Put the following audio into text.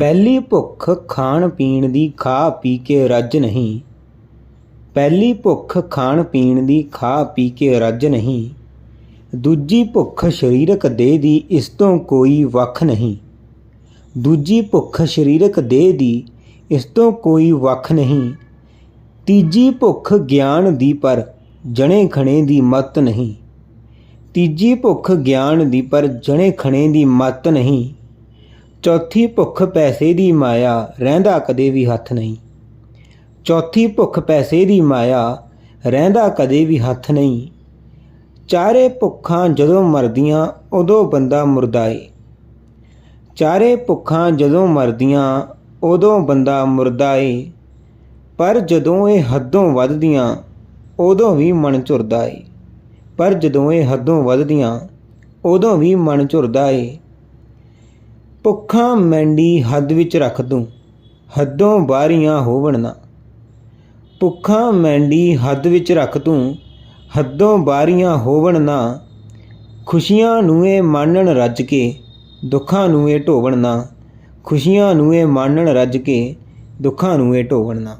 ਪਹਿਲੀ ਭੁੱਖ ਖਾਣ ਪੀਣ ਦੀ ਖਾ ਪੀ ਕੇ ਰੱਜ ਨਹੀਂ। ਪਹਿਲੀ ਭੁੱਖ ਖਾਣ ਪੀਣ ਦੀ ਖਾ ਪੀ ਕੇ ਰੱਜ ਨਹੀਂ। ਦੂਜੀ ਭੁੱਖ ਸਰੀਰਕ ਦੇਹ ਦੀ ਇਸ ਤੋਂ ਕੋਈ ਵੱਖ ਨਹੀਂ। ਦੂਜੀ ਭੁੱਖ ਸਰੀਰਕ ਦੇਹ ਦੀ ਇਸ ਤੋਂ ਕੋਈ ਵੱਖ ਨਹੀਂ। ਤੀਜੀ ਭੁੱਖ ਗਿਆਨ ਦੀ ਪਰ ਜਣੇ ਖਣੇ ਦੀ ਮਤ ਨਹੀਂ। ਤੀਜੀ ਭੁੱਖ ਗਿਆਨ ਦੀ ਪਰ ਜਣੇ ਖਣੇ ਦੀ ਮਤ ਨਹੀਂ। ਚੌਥੀ ਭੁੱਖ ਪੈਸੇ ਦੀ ਮਾਇਆ ਰਹਿੰਦਾ ਕਦੇ ਵੀ ਹੱਥ ਨਹੀਂ। ਚੌਥੀ ਭੁੱਖ ਪੈਸੇ ਦੀ ਮਾਇਆ ਰਹਿੰਦਾ ਕਦੇ ਵੀ ਹੱਥ ਨਹੀਂ। ਚਾਰੇ ਭੁੱਖਾਂ ਜਦੋਂ ਮਰਦੀਆਂ, ਉਦੋਂ ਬੰਦਾ ਮੁਰਦਾਏ। ਚਾਰੇ ਭੁੱਖਾਂ ਜਦੋਂ ਮਰਦੀਆਂ, ਉਦੋਂ ਬੰਦਾ ਮੁਰਦਾ ਏ ਪਰ ਜਦੋਂ ਇਹ ਹੱਦੋਂ ਵੱਧਦੀਆਂ, ਉਦੋਂ ਵੀ ਮਨ ਝੁਰਦਾ ਏ ਪਰ ਜਦੋਂ ਇਹ ਹੱਦੋਂ ਵੱਧਦੀਆਂ, ਉਦੋਂ ਵੀ ਮਨ ਝੁਰਦਾ ਏ ਭੁੱਖਾਂ ਮੈਂਡੀ ਹੱਦ ਵਿੱਚ ਰੱਖ ਦੂੰ, ਹੱਦੋਂ ਬਾਹਰੀਆਂ ਹੋਵਣ ਨਾ। ਭੁੱਖਾਂ ਮੈਂਡੀ ਹੱਦ ਵਿੱਚ ਰੱਖ ਤੂੰ ਹੱਦੋਂ ਬਾਹਰੀਆਂ ਹੋਵਣ ਨਾ। ਖੁਸ਼ੀਆਂ ਨੂੰ ਏ ਮਾਨਣ ਰੱਜ ਕੇ, ਦੁੱਖਾਂ ਨੂੰ ਇਹ ਢੋਵਣ ਨਾ। ਖੁਸ਼ੀਆਂ ਨੂੰ ਏ ਮਾਨਣ ਰੱਜ ਕੇ, ਦੁੱਖਾਂ ਨੂੰ ਇਹ ਢੋਵਣ ਨਾ।